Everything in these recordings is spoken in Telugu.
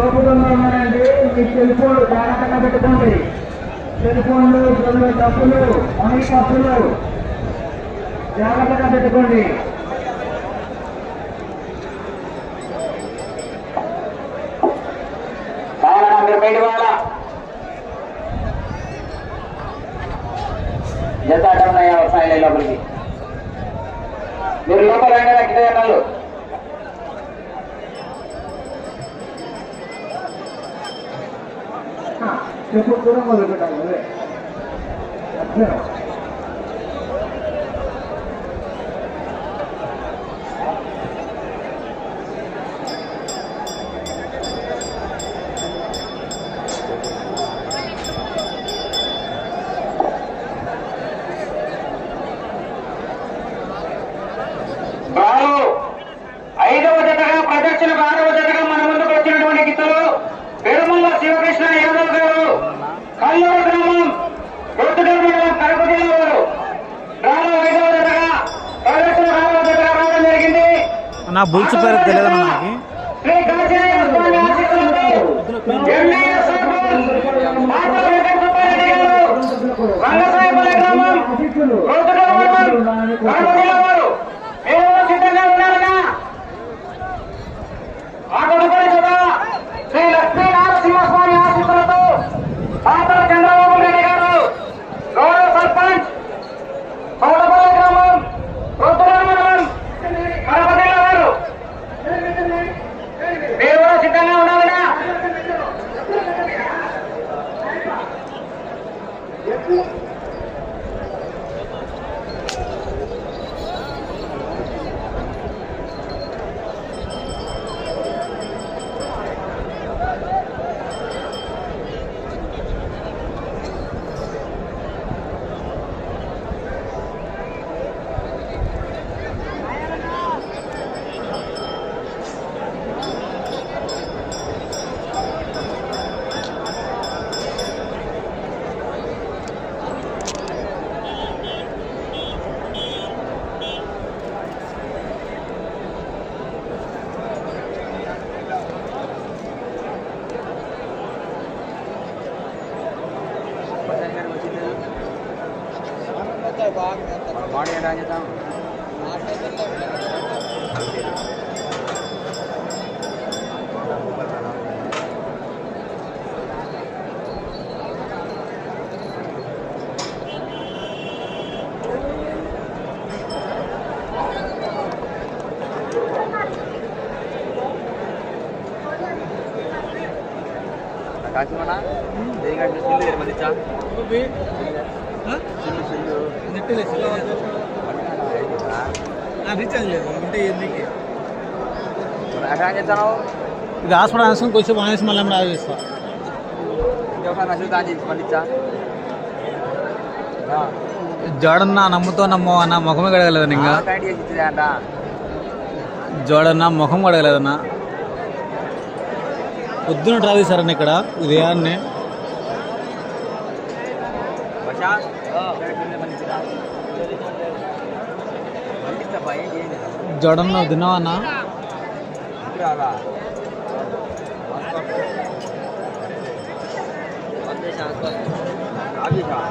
లోపలంలోనండి మీ సెల్ ఫోన్లు జాగ్రత్తగా పెట్టుకోండి. సెల్ ఫోన్లు డబ్బులు మనీ పప్పులు జాగ్రత్తగా పెట్టుకోండి. బుల్స్ పేరు తెలియదు నాకు ಬಾಗ ಬಾಡಿ ಎಡಾಗಿದ್ದಾವೆ घास पर आसमान कोई మళ్ళీ वहाँ से मलम रहा है इसका జోడన్న నమ్ముతోనమ్మో అన్న ముఖం కడగలేదు ఇంకా. జోడన్న ముఖం కడగలేదన్న. పొద్దున డ్రా చేశారన్న ఇక్కడ ఉదయాన్నే జోడన్న తిన్నావన్నా 我们想做，啥皮条？啊，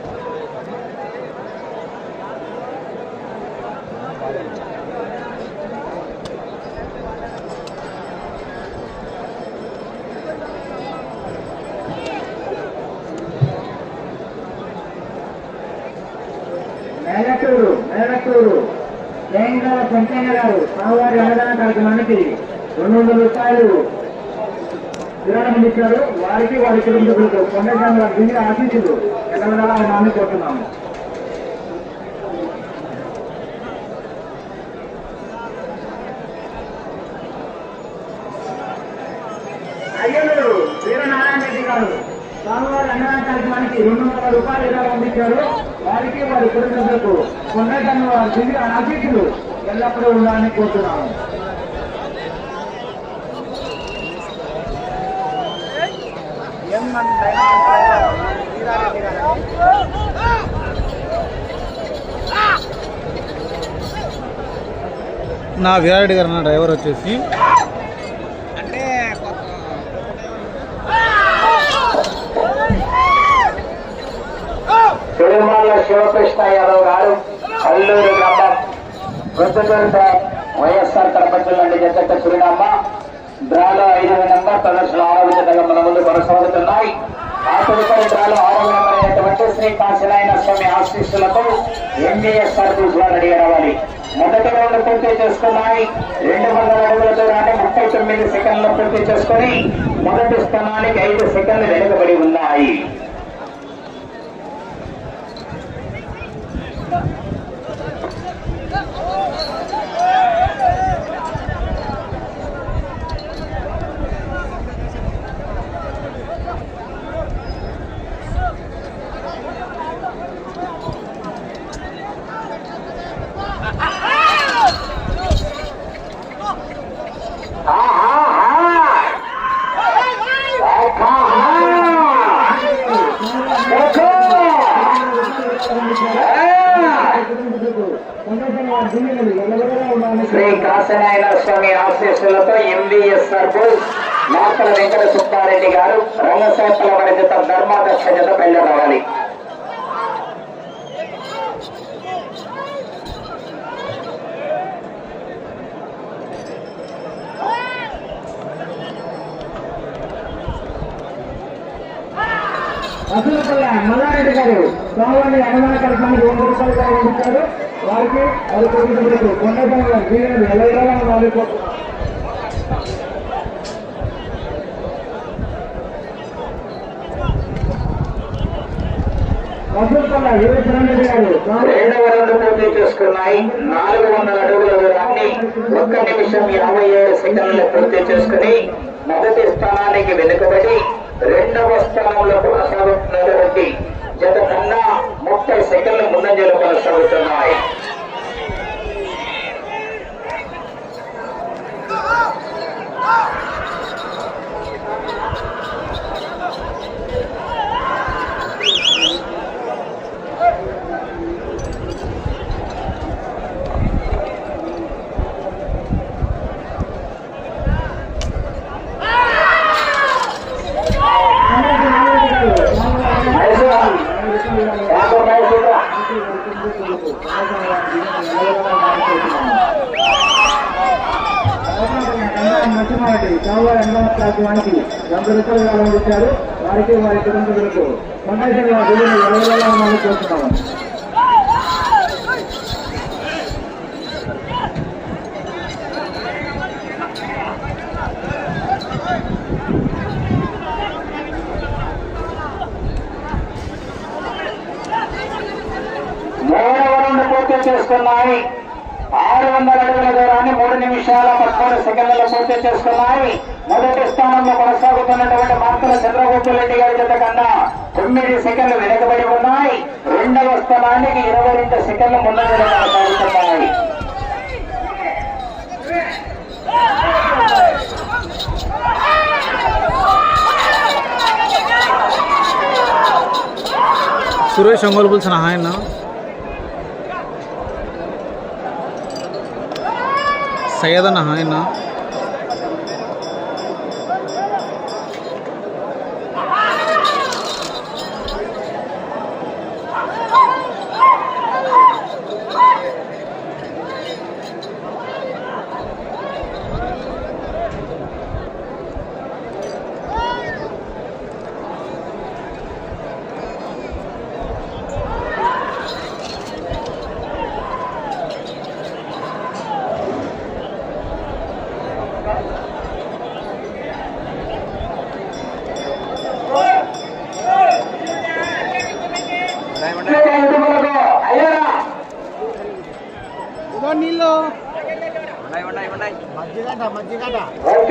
వెంకయ్య గారు స్వామివారి అన్నదాన కార్యక్రమానికి రెండు వందల రూపాయలు విరాళం ఇచ్చారు వారికి వారి కుటుంబీకులకు కొండజామ వారి జిల్లా అతిథులు ఎల్లవేళలా ఉన్నామని కోరుతున్నాము అయ్యలు వీరనారాయణ రెడ్డి గారు స్వామివారి అన్నదాన కార్యక్రమానికి రెండు వందల రూపాయలు విరాళం అందించారు. వారికి వారి కుటుంబీకులకు కొండజామ వారి జిల్లా అతిథులు ఎల్లప్పుడూ ఉండాలని కోరుతున్నాము. నా వీరారెడ్డి గారు నా డ్రైవర్ వచ్చేసి. తిరుమల శివకృష్ణ యాదవ్ గారు కల్లూరు గ్రామం. ప్రొద్దుటూరుట వైఎస్ఆర్ కడప నుండి జగత్త చిరునామా. డ్రాలో ఐదు నెంబర్ ప్రదర్శన ఆరవ జతగా మన ముందు కొనసాగుతున్నాయి. ఆ తదుపరి డ్రాలో ఆరోగ్య నెంబర్ అయినటువంటి శ్రీ కాశీనారాయణ స్వామి ఆశీస్సులతో ఎంబీఎస్ సర్వీస్ వారు రావాలి మొదటి రౌండ్ పూర్తి చేసుకున్నాయి. రెండు వందల అడుగులతో దూరాన్ని ముప్పై తొమ్మిది సెకండ్లు పూర్తి చేసుకొని మొదటి స్థానానికి ఐదు సెకండ్లు వెనుకబడి ఉన్నాయి. శ్రీ స్వామి ఆశీస్సులతో ఎంబీఎస్ సర్వీస్ మాతల వెంకట సుబ్బారెడ్డి గారు రంగశాఖల పరిచిత ధర్మాదర్శ జత బయలుదేరాలి. అసలు మల్లారెడ్డి గారు స్వామివారి అనుమాన కార్యక్రమానికి వంద రూపాయలు గారు వారికి వారి కుటుంబీకులకు కొండ వారి జీవనం ఎలా ఉండాలని కోరుతున్నాము రెండు పూర్తి చేసుకున్నాయి. నాలుగు వందల అడుగుల దూరాన్ని ఒక్క నిమిషం యాభై ఏడు సెకండ్లు పూర్తి చేసుకుని మొదటి స్థానానికి వెనుకబడి రెండవ స్థానంలో కొనసాగుతున్నటువంటి జత కన్నా ముప్పై సెకండ్లు ముందంజలు కొనసాగుతున్నాయి కార్యక్రమానికి వంద రూపాయలు ఆరంభించారు వారికి వారి కుటుంబీకులకు కొండజామ వారి జీవనం ఎల్లవేళలా ఉండాలని కోరుతున్నాము. చేసుకున్నాయి. ఆరు వందల అడుగుల దూరాన్ని మూడు నిమిషాల పదమూడు సెకండ్లలో పూర్తి చేసుకున్నాయి. మొదటి స్థానంలో కొనసాగుతున్నటువంటి మార్కుల చంద్రగుప్తు రెడ్డి గారి చేత కన్నా తొమ్మిది సెకండ్లు వెనుకబడి ఉన్నాయి. రెండవ స్థానానికి ఇరవై రెండు సెకండ్లు ముందంజలు కొనసాగుతున్నాయి. సురేష్ అంగోల్పుల్ హాయన్నా سيدنا هنا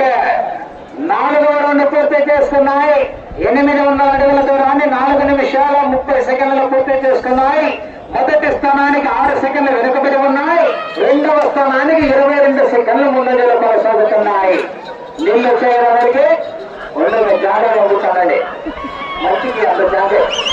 ఓకే. నాలుగో రౌండ్ పూర్తి చేసుకున్నాయి. ఎనిమిది వందల అడుగుల దూరాన్ని నాలుగు నిమిషాల ముప్పై సెకండ్లు పూర్తి చేసుకున్నాయి. మొదటి స్థానానికి ఆరు సెకండ్లు వెనుకబడి ఉన్నాయి. రెండవ స్థానానికి ఇరవై రెండు సెకండ్లు ముందంజలు కొనసాగుతున్నాయి. నీళ్ళు చేయడానికి ఒళ్ళు జాగ్రత్త పంపుతానండి మంచికి అంత జాగ్రత్త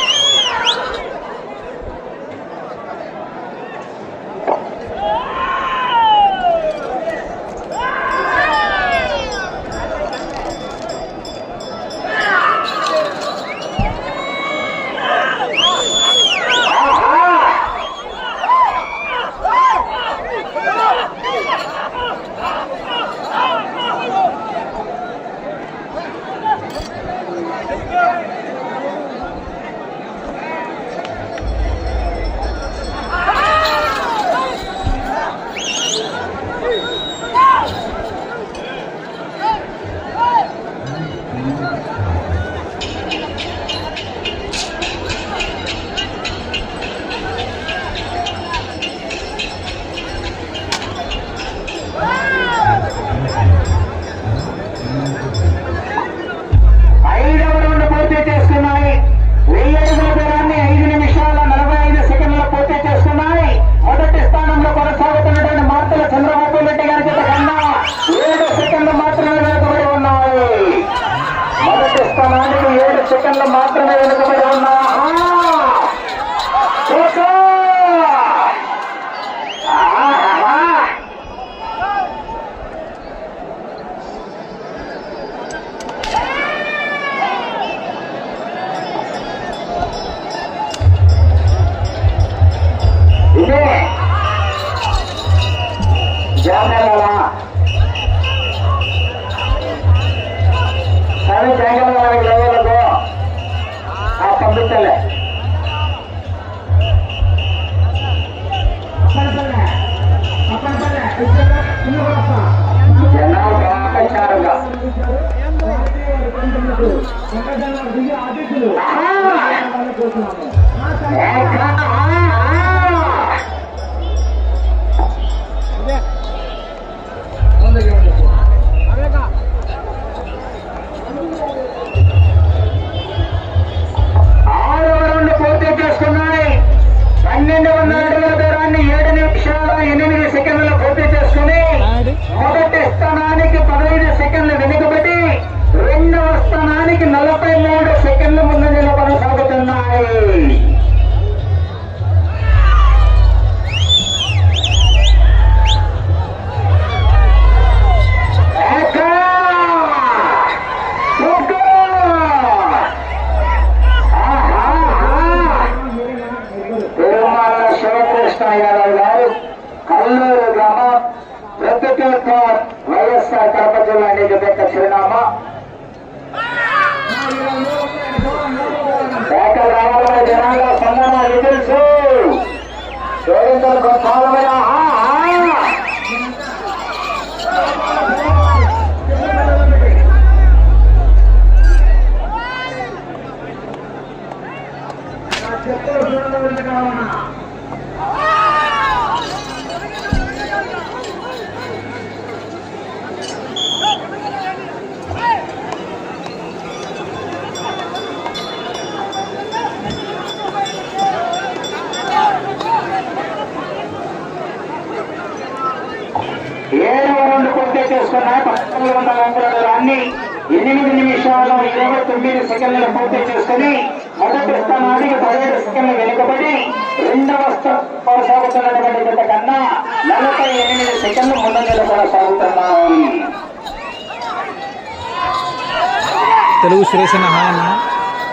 సురేష్ అన్న హాయ్ అన్న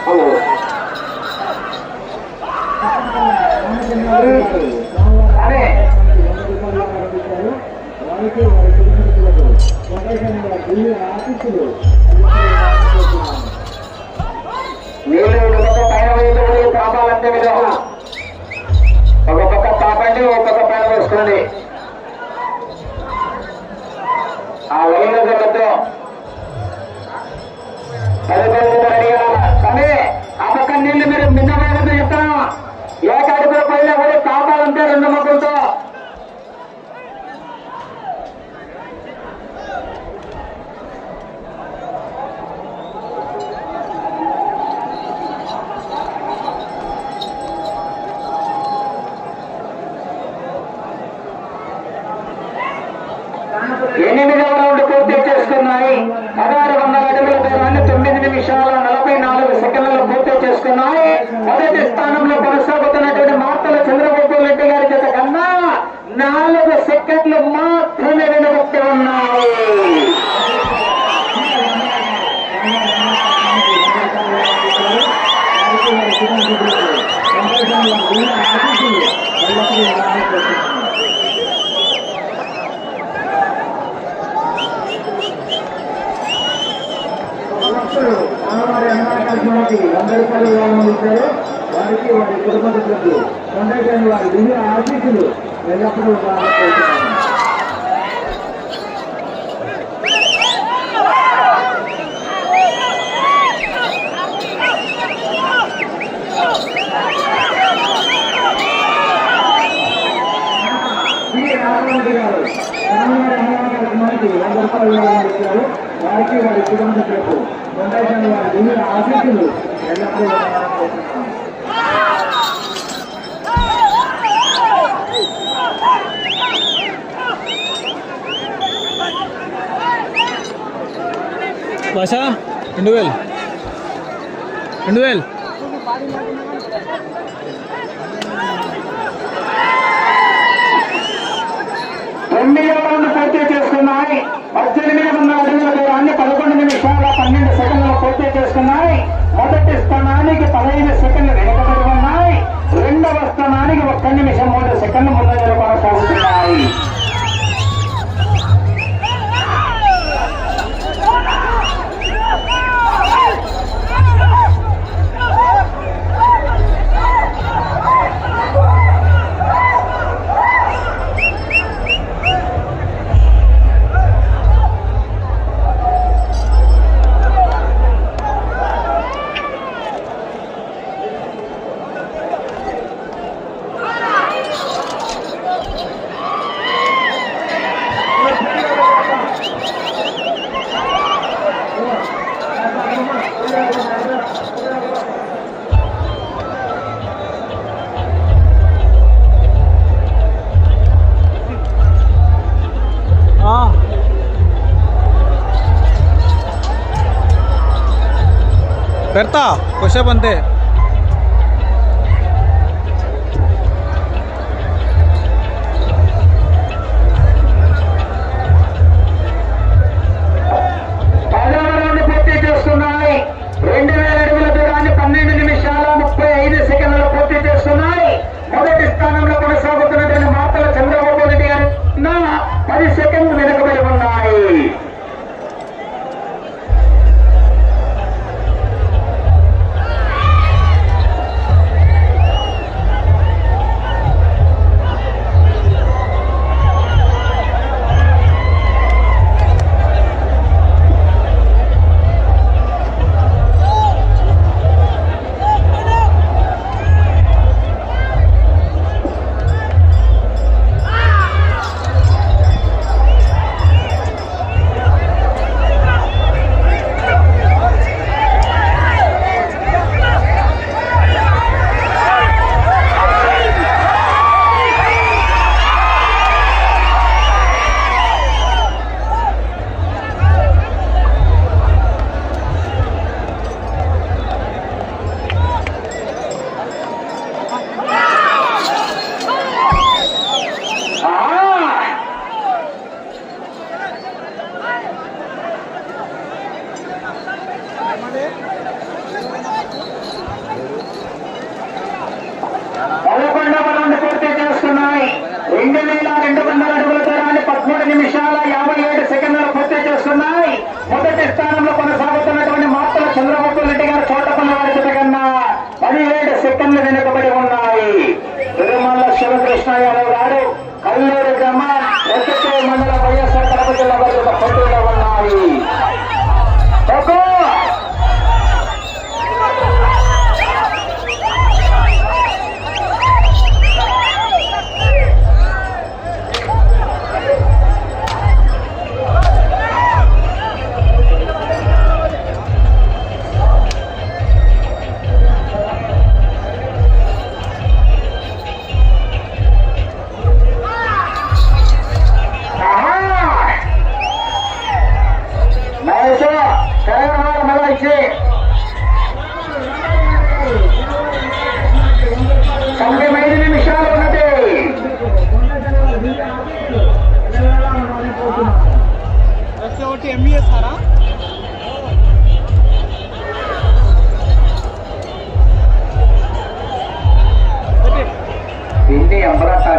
హలో. ఒక పక్క పైన వేసుకొని తాపాలంటే ఒక పక్క తాపండి ఒక పక్క పైన వేసుకోండి పూర్తి మొదటి స్థానంలో కొనసాగుతున్నటువంటి మార్తల చంద్రబాబు రెడ్డి గారి చేత కన్నా నాలుగు సెకండ్లు మాత్రం వెనుకట్టి ఉన్నాయి వారికి వారి కుటుంబీకులకు ప్రదేశంగా ఢిల్లీ ఆఫీసులు ఎల్లప్పుడూ రాకపోతున్నాయి భక్తులు స్వామివారి అన్నదానానికి వంద ఇచ్చారో వారికి వారి కుటుంబ సభ్యులకు ఫౌండేషన్ వారి విధి ఆఫీసులు ఎల్లప్పుడూ రాకపోతున్నాయి వారికి వారి కుటుంబ సభ్యులకు ఫౌండేషన్ వారి వివిధ భాష రెండు వేలు రెండు వేలు తొమ్మిదవ రౌండ్ పూర్తి చేసుకున్నాయి? పద్దెనిమిది వందల అడుగుల దూరాన్ని పదకొండు నిమిషాల పన్నెండు సెకండ్లు పూర్తి చేసుకున్నాయి. మొదటి స్థానానికి పదహైదు సెకండ్లు వెనకబడి ఉన్నాయి. రెండవ స్థానానికి ఒక్క నిమిషం మూడు సెకండ్లు ముందంజలు కొనసాగుతున్నాయి.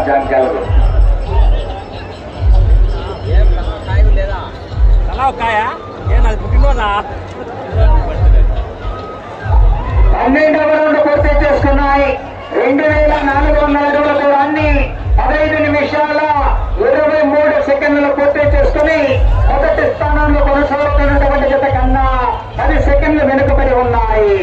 రాజ్యానికి వెళ్ళదు పన్నెండవ రౌండ్ పూర్తి చేసుకున్నాయి రెండు వేల నాలుగు వందల అడుగులకు అన్ని పదహైదు నిమిషాల ఇరవై మూడు సెకండ్లు పూర్తి చేసుకుని మొదటి స్థానంలో కొనసాగుతున్నటువంటి జత కన్నా పది సెకండ్లు వెనుకబడి ఉన్నాయి.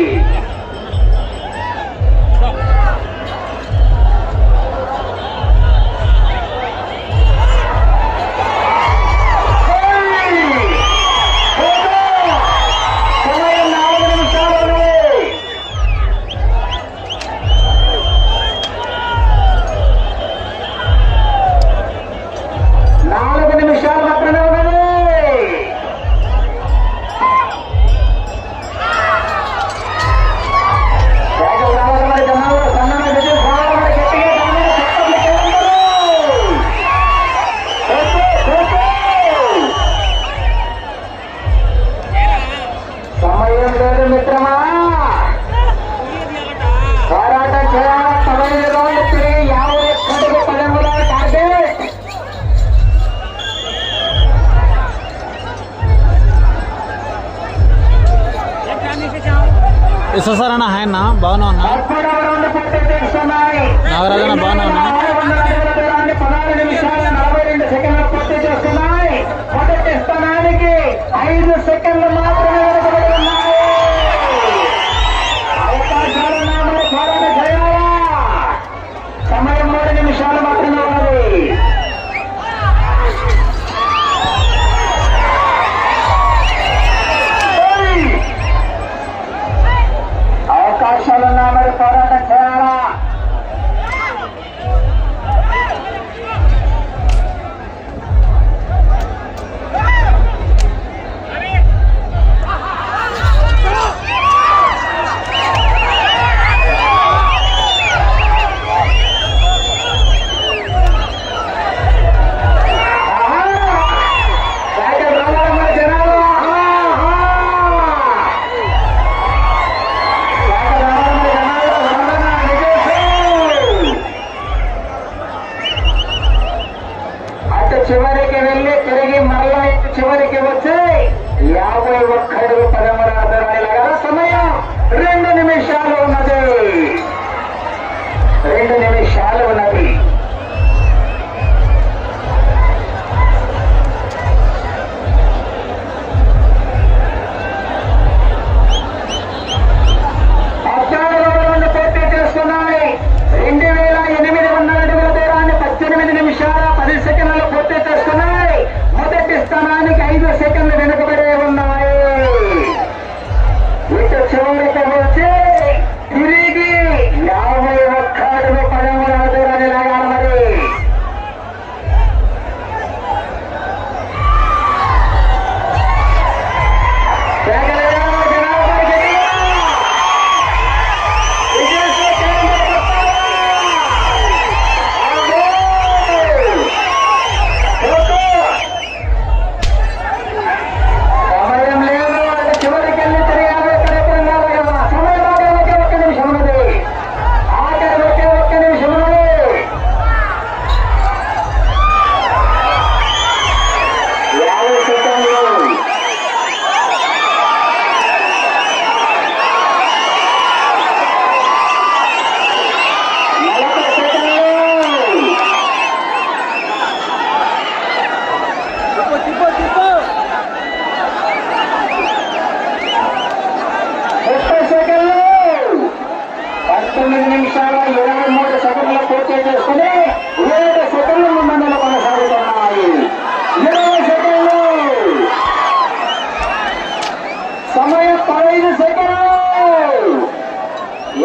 సమయ పదహైదు సెకండ్లు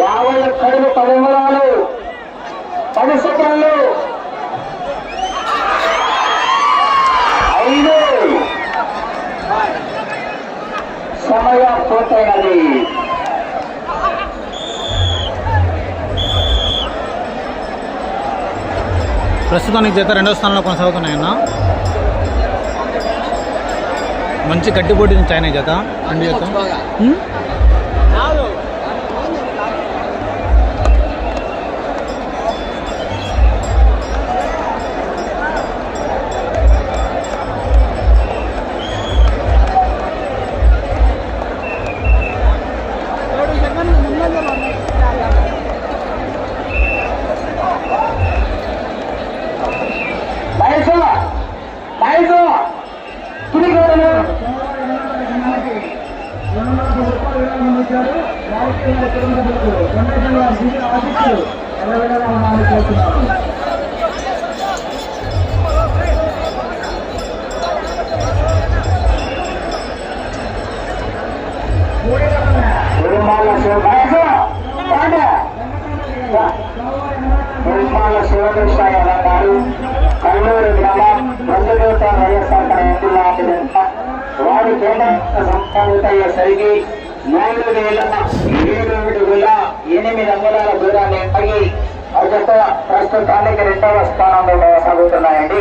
యాభై ఒక్కడుగు పది నిమిషాలు పది సెకండ్లు ఐదు! సమయ పూర్తయినది. ప్రస్తుతానికి జత రెండో స్థానంలో కొనసాగుతున్నాయన్నా. మంచి గట్టి పోటీ నుంచి ఆయన తిరుమల శివ మహేష్ పాండే నిర్మాణ శివకృష్ణ గారు కల్లూరు గ్రామం బంధుదేవత వైఎస్ఆర్ జిల్లా వారి కేంద్ర సంపాదిత సరిగి మూడు వేల ఏడు వేల ఎనిమిది అంగుళాల దూరాన్ని అడిగి అజత ప్రస్తుతానికి రెండవ స్థానంలో కొనసాగుతున్నాయండి.